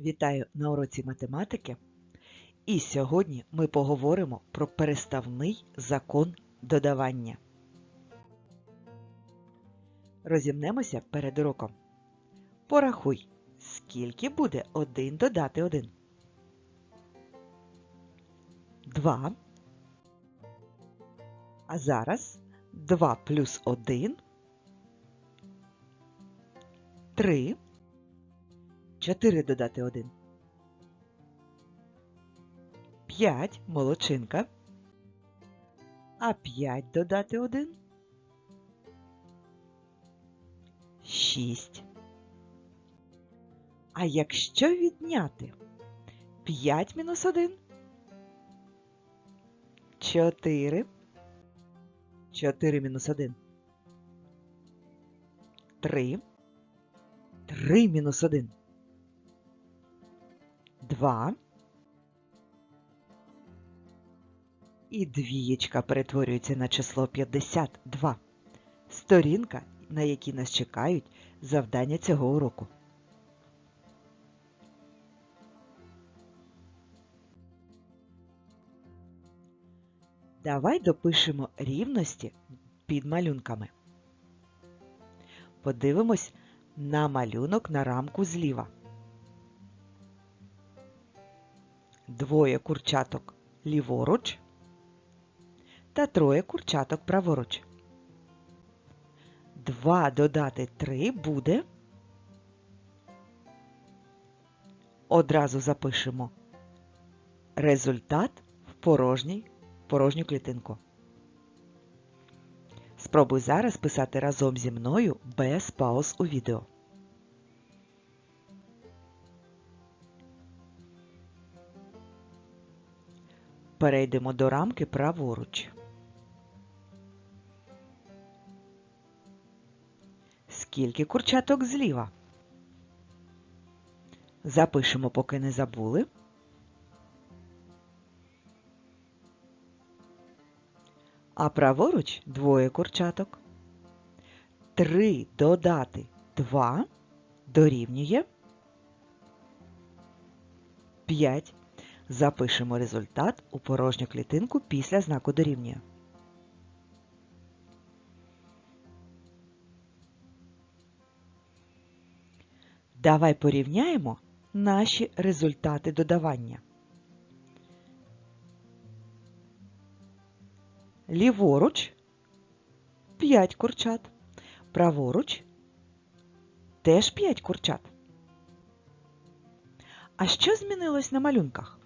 Вітаю на уроці математики. І сьогодні ми поговоримо про переставний закон додавання. Розімнемося перед уроком. Порахуй, скільки буде 1 додати 1. 2. А зараз 2 плюс 1. 3. 4 додати 1. 5 молодчинка. А 5 додати 1. 6. А якщо відняти 5 мінус 1? 4. 4 мінус 1. 3. 3 мінус 1. 2. І двієчка перетворюється на число 52. Сторінка, на якій нас чекають завдання цього уроку. Давай допишемо рівності під малюнками. Подивимось на малюнок на рамку зліва. Двоє курчаток ліворуч та троє курчаток праворуч. Два додати три буде. Одразу запишемо результат в порожній, порожню клітинку. Спробуй зараз писати разом зі мною без пауз у відео. Перейдемо до рамки праворуч. Скільки курчаток зліва? Запишемо, поки не забули. А праворуч двоє курчаток. Три додати два дорівнює п'ять. Запишемо результат у порожню клітинку після знаку дорівнює. Давай порівняємо наші результати додавання. Ліворуч 5 курчат, праворуч теж 5 курчат. А що змінилось на малюнках?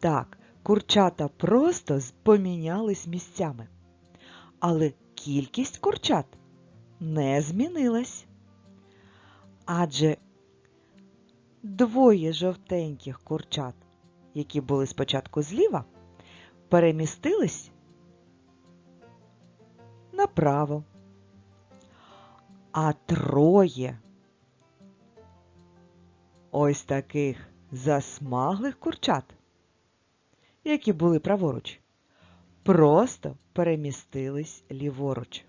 Так, курчата просто помінялись місцями. Але кількість курчат не змінилась. Адже двоє жовтеньких курчат, які були спочатку зліва, перемістились направо. А троє ось таких засмаглих курчат які були праворуч, просто перемістились ліворуч.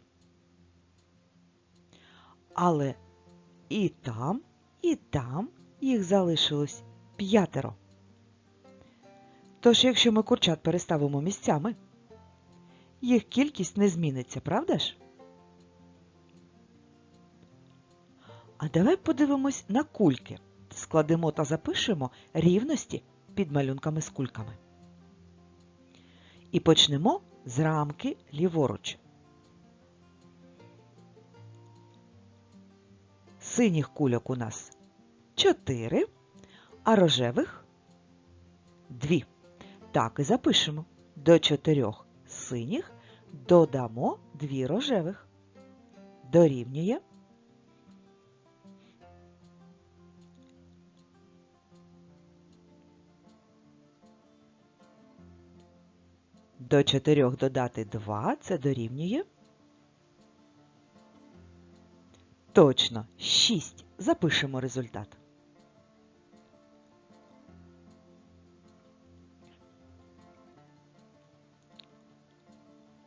Але і там, і там їх залишилось п'ятеро. Тож, якщо ми курчат переставимо місцями, їх кількість не зміниться, правда ж? А давай подивимось на кульки. Складемо та запишемо рівності під малюнками з кульками. І почнемо з рамки ліворуч. Синіх кульок у нас 4, а рожевих 2. Так і запишемо. До 4 синіх додамо 2 рожевих. Дорівнює До 4 додати 2 це дорівнює. Точно, 6. Запишемо результат.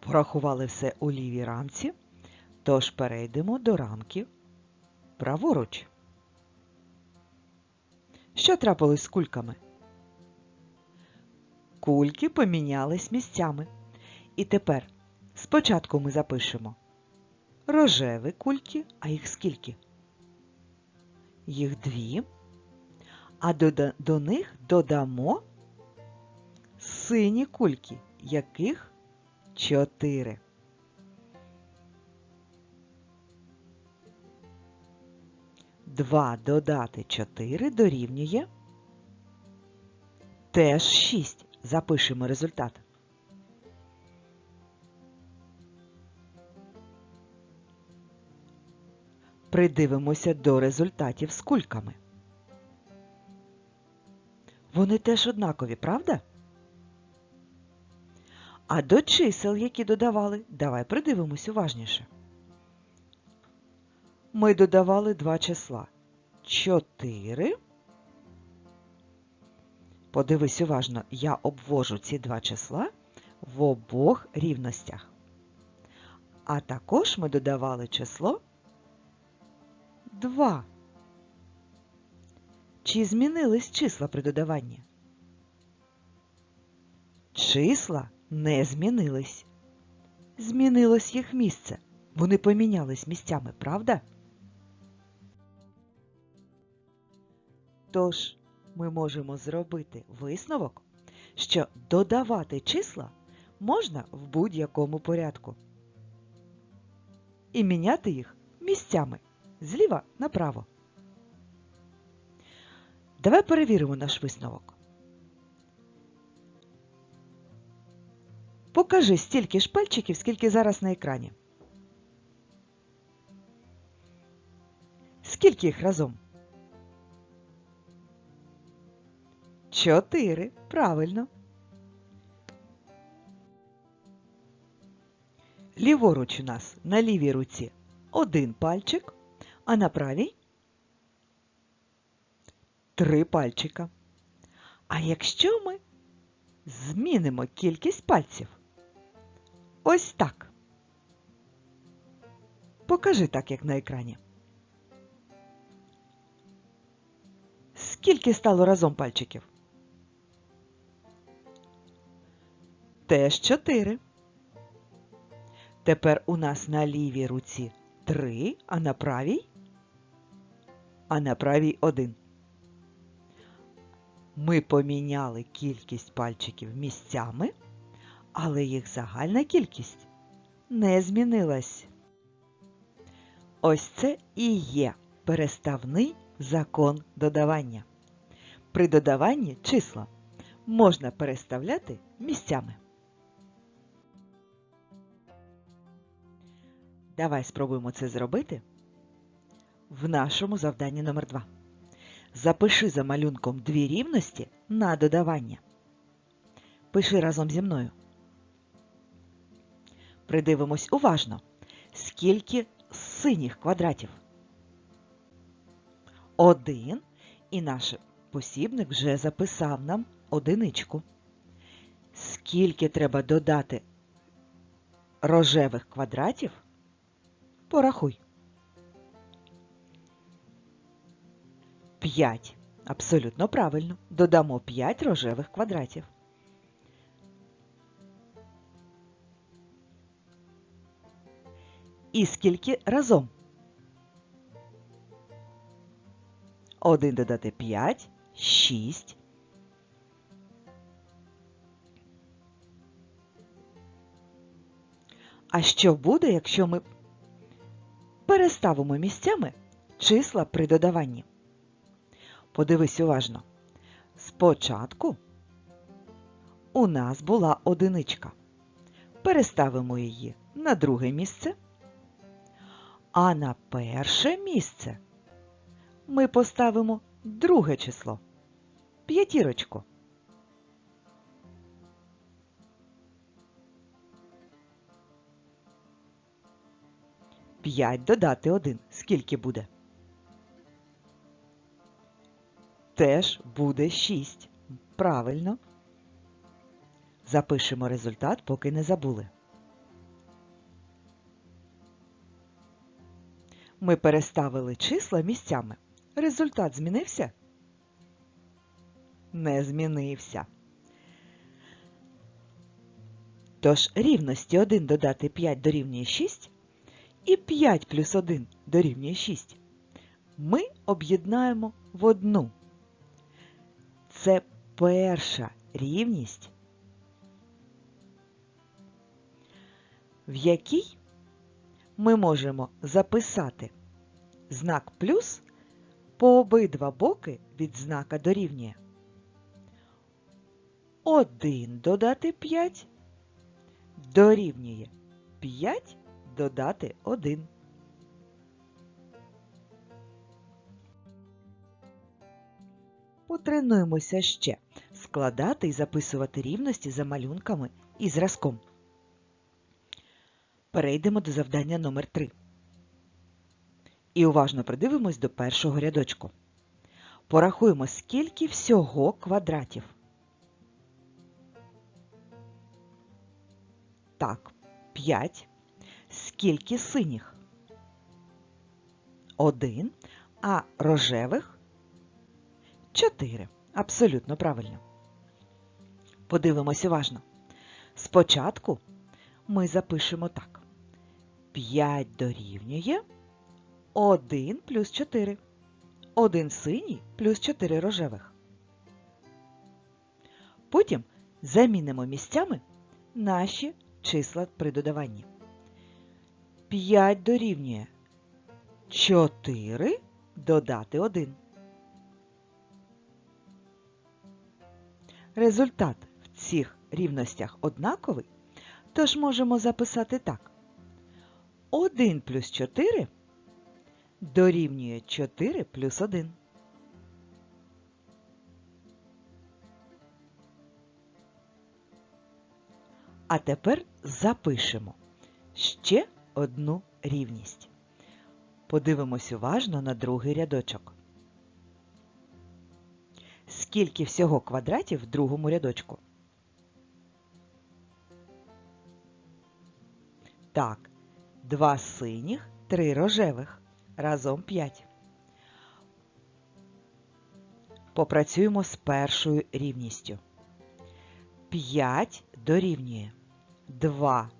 Порахували все у лівій рамці, тож перейдемо до рамки праворуч. Що трапилось з кульками? Кульки помінялись місцями. І тепер спочатку ми запишемо рожеві кульки, а їх скільки? Їх дві. А до, до них додамо сині кульки, яких чотири. Два додати чотири дорівнює теж шість. Запишемо результат. Придивимося до результатів з кульками. Вони теж однакові, правда? А до чисел, які додавали, давай придивимось уважніше. Ми додавали два числа. 4. Подивись уважно, я обвожу ці два числа в обох рівностях. А також ми додавали число 2. Чи змінились числа при додаванні? Числа не змінились. Змінилось їх місце. Вони помінялись місцями, правда? Тож ми можемо зробити висновок, що додавати числа можна в будь-якому порядку. І міняти їх місцями зліва направо. Давай перевіримо наш висновок. Покажи стільки ж пальчиків, скільки зараз на екрані. Скільки їх разом? Чотири. Правильно. Ліворуч у нас на лівій руці один пальчик, а на правій три пальчика. А якщо ми змінимо кількість пальців ось так. Покажи так, як на екрані. Скільки стало разом пальчиків? Теж чотири. Тепер у нас на лівій руці три, а на правій? А на правій один. Ми поміняли кількість пальчиків місцями, але їх загальна кількість не змінилась. Ось це і є переставний закон додавання. При додаванні числа можна переставляти місцями. Давай спробуємо це зробити в нашому завданні номер 2 Запиши за малюнком дві рівності на додавання. Пиши разом зі мною. Придивимось уважно, скільки синіх квадратів. Один, і наш посібник вже записав нам одиничку. Скільки треба додати рожевих квадратів? Порахуй. 5. Абсолютно правильно. Додамо 5 рожевих квадратів. І скільки разом? 1 додати 5 – 6. А що буде, якщо ми переставимо місцями числа при додаванні? Подивись уважно. Спочатку у нас була одиничка. Переставимо її на друге місце, а на перше місце ми поставимо друге число п'ятірочку. П'ять додати один. Скільки буде? Теж буде 6. Правильно. Запишемо результат, поки не забули. Ми переставили числа місцями. Результат змінився? Не змінився. Тож рівності 1 додати 5 дорівнює 6 і 5 плюс 1 дорівнює 6 ми об'єднаємо в одну. Це перша рівність, в якій ми можемо записати знак плюс по обидва боки від знака дорівнює. 1 додати 5 дорівнює 5 додати 1. Потренуємося ще складати і записувати рівності за малюнками і зразком. Перейдемо до завдання номер 3 І уважно придивимось до першого рядочку. Порахуємо, скільки всього квадратів. Так, 5. Скільки синіх? 1. А рожевих 4. Абсолютно правильно. Подивимось уважно. Спочатку ми запишемо так. 5 дорівнює 1 плюс 4. 1 синій плюс 4 рожевих. Потім замінимо місцями наші числа при додаванні. 5 дорівнює 4 додати 1. Результат в цих рівностях однаковий, тож можемо записати так. 1 плюс 4 дорівнює 4 плюс 1. А тепер запишемо ще одну рівність. Подивимось уважно на другий рядочок. Скільки всього квадратів в другому рядочку? Так, два синіх, три рожевих. Разом 5. Попрацюємо з першою рівністю. 5 дорівнює 2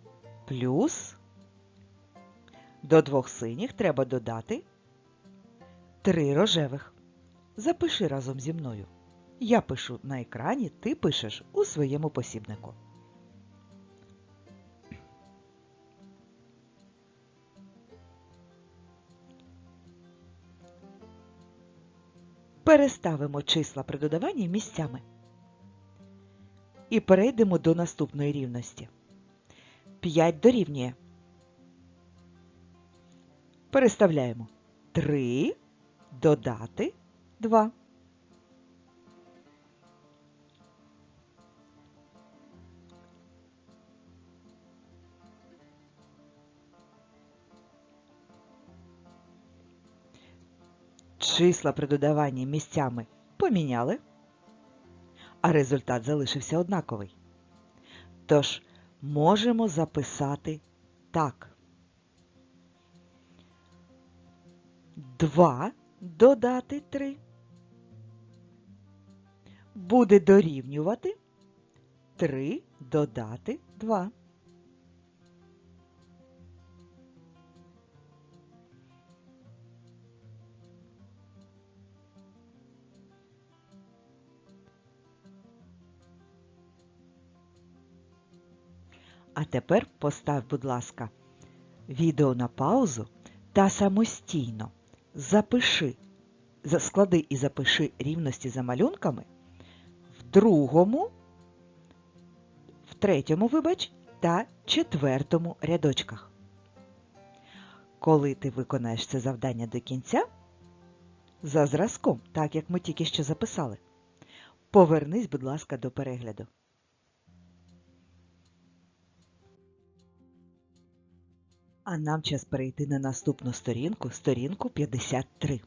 плюс до двох синіх треба додати 3 рожевих. Запиши разом зі мною. Я пишу на екрані, ти пишеш у своєму посібнику. Переставимо числа при додаванні місцями. І перейдемо до наступної рівності. 5 дорівнює. Переставляємо 3 додати 2. Числа при додаванні місцями поміняли, а результат залишився однаковий. Тож можемо записати так. 2 додати 3 буде дорівнювати 3 додати 2. А тепер постав, будь ласка, відео на паузу та самостійно запиши, склади і запиши рівності за малюнками в другому, в третьому, вибач, та четвертому рядочках. Коли ти виконаєш це завдання до кінця, за зразком, так як ми тільки що записали, повернись, будь ласка, до перегляду. А нам час перейти на наступну сторінку, сторінку 53.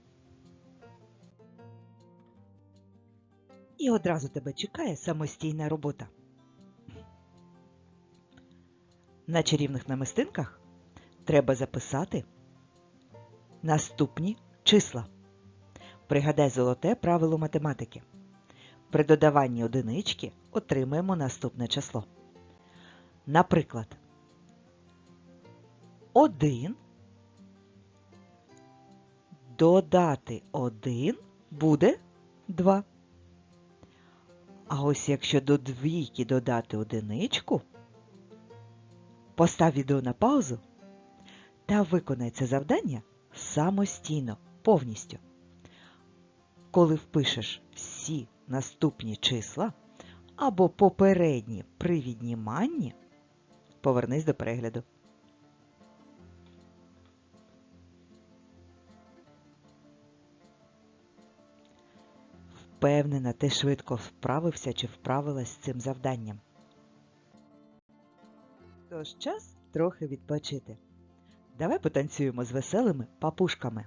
І одразу тебе чекає самостійна робота. На чарівних намистинках треба записати Наступні числа. Пригадай золоте правило математики. При додаванні одинички отримаємо наступне число. Наприклад, 1 додати 1 буде 2. А ось якщо до двійки додати одиничку, постав відео на паузу та виконай це завдання самостійно, повністю. Коли впишеш всі наступні числа або попередні при відніманні, повернись до перегляду. Впевнена, ти швидко вправився чи вправилась з цим завданням. Тож час трохи відпочити. Давай потанцюємо з веселими папушками.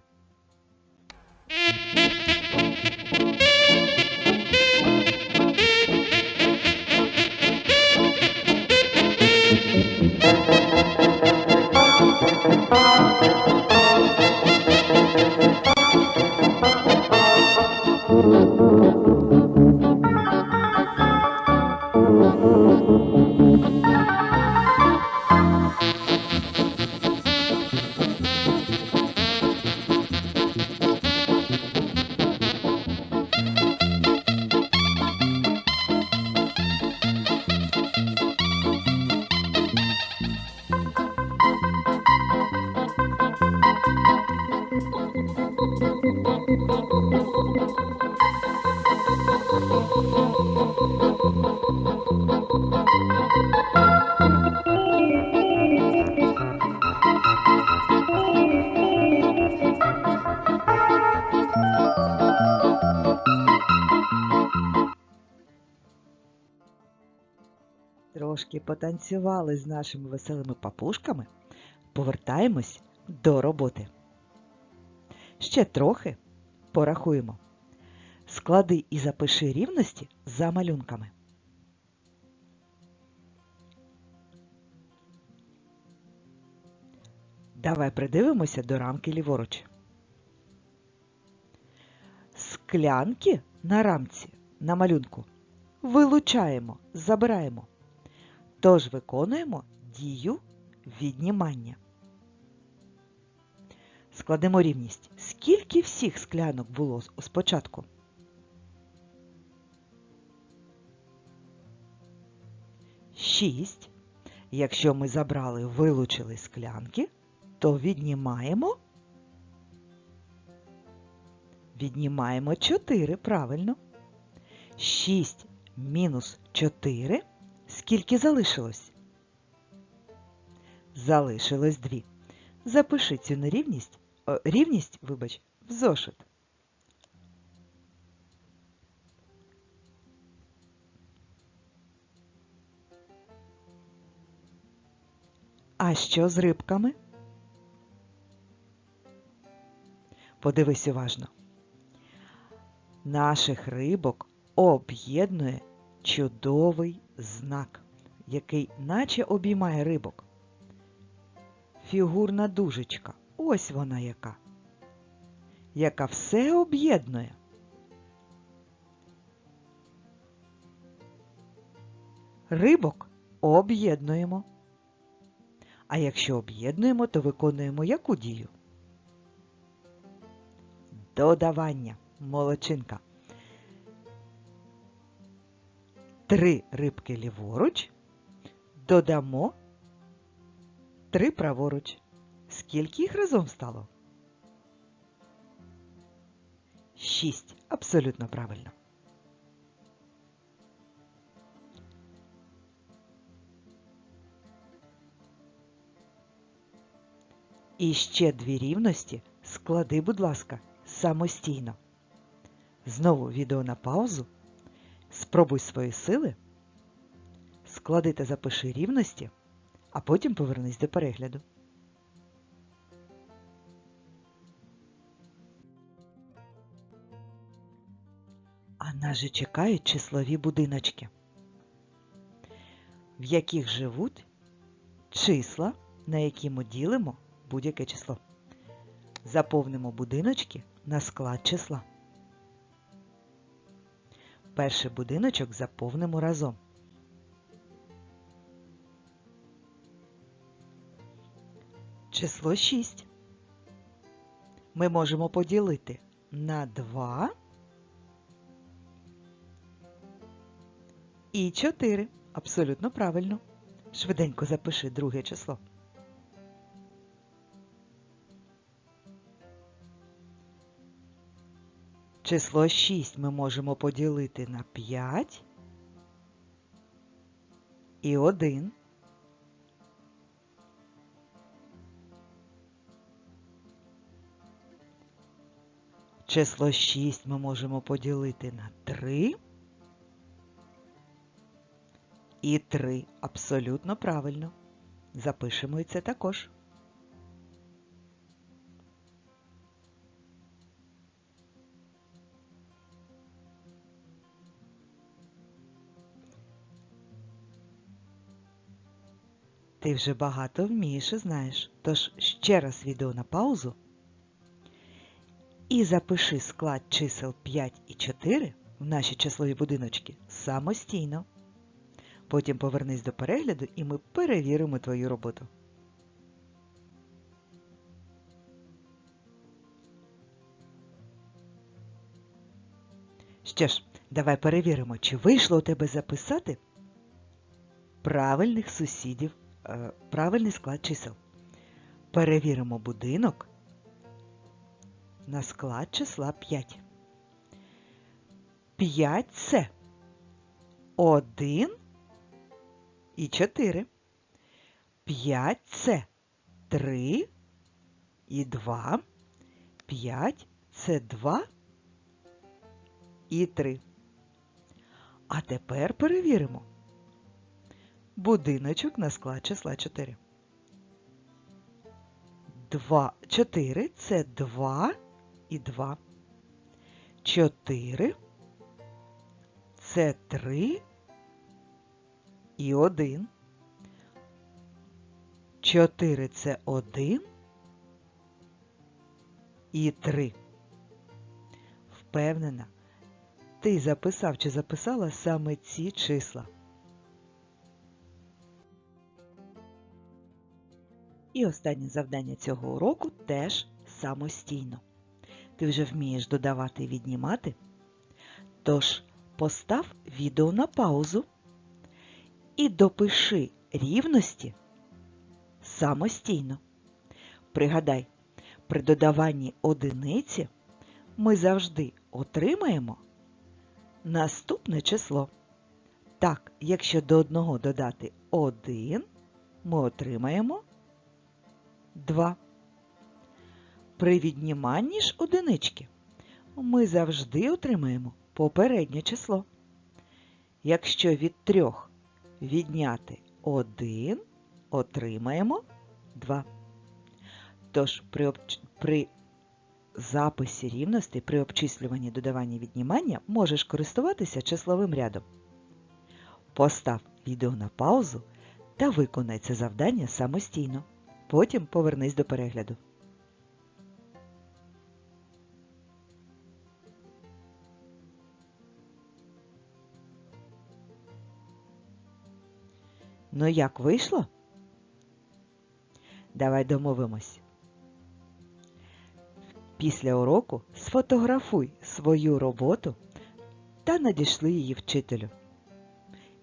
Потанцювали з нашими веселими папушками. Повертаємось до роботи. Ще трохи порахуємо. Склади і запиши рівності за малюнками. Давай придивимося до рамки ліворуч. Склянки на рамці на малюнку вилучаємо, забираємо. Тож виконуємо дію віднімання. Складемо рівність. Скільки всіх склянок було спочатку? Шість. Якщо ми забрали, вилучили склянки, то віднімаємо. Віднімаємо 4, правильно. 6 мінус 4. Скільки залишилось? Залишилось 2. Запиши цю нерівність, о, рівність, вибач, в зошит. А що з рибками? Подивись уважно. Наших рибок об'єднує чудовий знак, який наче обіймає рибок. Фігурна дужечка. Ось вона яка. Яка все об'єднує. Рибок об'єднуємо. А якщо об'єднуємо, то виконуємо яку дію? Додавання. Молодчинка. Три рибки ліворуч. Додамо три праворуч. Скільки їх разом стало? Шість. Абсолютно правильно. І ще дві рівності склади, будь ласка, самостійно. Знову відео на паузу. Спробуй свої сили. Склади та запиши рівності, а потім повернись до перегляду. А нас же чекають числові будиночки, в яких живуть числа, на які ми ділимо будь-яке число. Заповнимо будиночки на склад числа. Перший будиночок заповнимо разом. Число 6 ми можемо поділити на 2 і 4. Абсолютно правильно. Швиденько запиши друге число. Число 6 ми можемо поділити на 5 і 1. Число 6 ми можемо поділити на 3 і 3. Абсолютно правильно. Запишемо і це також. Ти вже багато вмієш і знаєш, тож ще раз відео на паузу і запиши склад чисел 5 і 4 в наші числові будиночки самостійно. Потім повернись до перегляду і ми перевіримо твою роботу. Що ж, давай перевіримо, чи вийшло у тебе записати правильних сусідів, правильний склад чисел. Перевіримо будинок на склад числа 5. 5 це 1 і 4. 5 це 3 і 2. 5 це 2 і 3. А тепер перевіримо будиночок на склад числа 4. 2, 4 це 2 і 2. 4 це 3 і 1. 4 це 1 і 3. Впевнена, ти записав чи записала саме ці числа. І останнє завдання цього уроку теж самостійно. Ти вже вмієш додавати і віднімати. Тож постав відео на паузу і допиши рівності самостійно. Пригадай, при додаванні одиниці ми завжди отримаємо наступне число. Так, якщо до одного додати 1, ми отримаємо 2. При відніманні ж одинички ми завжди отримаємо попереднє число. Якщо від 3 відняти 1, отримаємо 2. Тож при, обч... при записі рівностей, при обчислюванні додавання віднімання можеш користуватися числовим рядом. Постав відео на паузу та виконай це завдання самостійно. Потім повернись до перегляду. Ну як вийшло? Давай домовимось. Після уроку сфотографуй свою роботу та надішли її вчителю.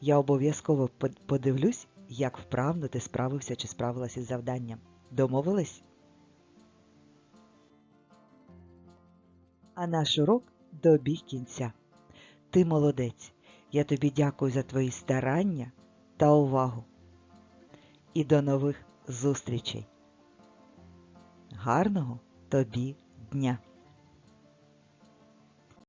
Я обов'язково подивлюсь, як вправно ти справився чи справилася із завданням. Домовились? А наш урок добіг кінця. Ти молодець. Я тобі дякую за твої старання та увагу. І до нових зустрічей. Гарного тобі дня!